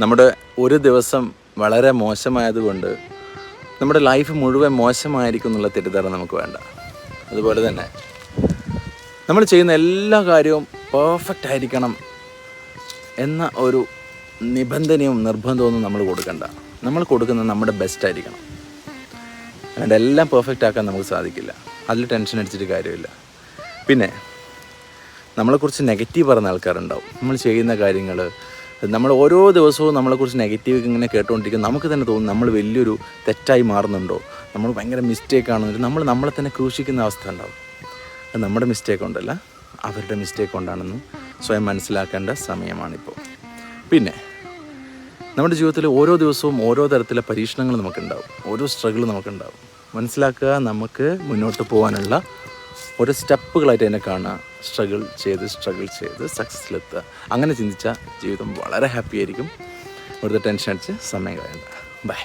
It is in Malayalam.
നമ്മുടെ ഒരു ദിവസം വളരെ മോശമായതുകൊണ്ട് നമ്മുടെ ലൈഫ് മുഴുവൻ മോശമായിരിക്കും എന്നുള്ള തെറ്റിദ്ധാരണ നമുക്ക് വേണ്ട. അതുപോലെ തന്നെ നമ്മൾ ചെയ്യുന്ന എല്ലാ കാര്യവും പെർഫെക്റ്റ് ആയിരിക്കണം എന്ന ഒരു നിബന്ധനയും നിർബന്ധമൊന്നും നമ്മൾ കൊടുക്കണ്ട. നമ്മൾ കൊടുക്കുന്നത് നമ്മുടെ ബെസ്റ്റ് ആയിരിക്കണം. അതുകൊണ്ട് എല്ലാം പെർഫെക്റ്റ് ആക്കാൻ നമുക്ക് സാധിക്കില്ല. അതിൽ ടെൻഷൻ അടിച്ചിട്ട് കാര്യമില്ല. പിന്നെ നമ്മളെക്കുറിച്ച് നെഗറ്റീവ് പറയുന്ന ആൾക്കാരുണ്ടാവും. നമ്മൾ ചെയ്യുന്ന കാര്യങ്ങൾ നമ്മൾ ഓരോ ദിവസവും നമ്മളെക്കുറിച്ച് നെഗറ്റീവ് ഇങ്ങനെ കേട്ടുകൊണ്ടിരിക്കും നമുക്ക് തന്നെ തോന്നും നമ്മൾ വലിയൊരു തെറ്റായി മാറുന്നുണ്ടോ? നമ്മൾ ഭയങ്കര മിസ്റ്റേക്ക് ആണെന്നിട്ട് നമ്മൾ നമ്മളെ തന്നെ ക്രൂശിക്കുന്ന അവസ്ഥ ഉണ്ടാവും. അത് നമ്മുടെ മിസ്റ്റേക്ക് കൊണ്ടല്ല അവരുടെ മിസ്റ്റേക്ക് കൊണ്ടാണെന്ന് സ്വയം മനസ്സിലാക്കേണ്ട സമയമാണിപ്പോൾ പിന്നെ നമ്മുടെ ജീവിതത്തിൽ ഓരോ ദിവസവും ഓരോ തരത്തിലെ പരീക്ഷണങ്ങൾ നമുക്കുണ്ടാവും. ഓരോ സ്ട്രഗിൾ നമുക്കുണ്ടാവും. മനസ്സിലാക്കുക നമുക്ക് മുന്നോട്ട് പോകാനുള്ള ഓരോ സ്റ്റെപ്പുകളായിട്ട് എന്നെ കാണുക. സ്ട്രഗിൾ ചെയ്ത് സ്ട്രഗിൾ ചെയ്ത് സക്സസ്സിലെത്തുക അങ്ങനെ ചിന്തിച്ചാൽ ജീവിതം വളരെ ഹാപ്പി ആയിരിക്കും. ഇവിടുത്തെ ടെൻഷൻ അടിച്ച് സമയം കളയണ്ട. ബൈ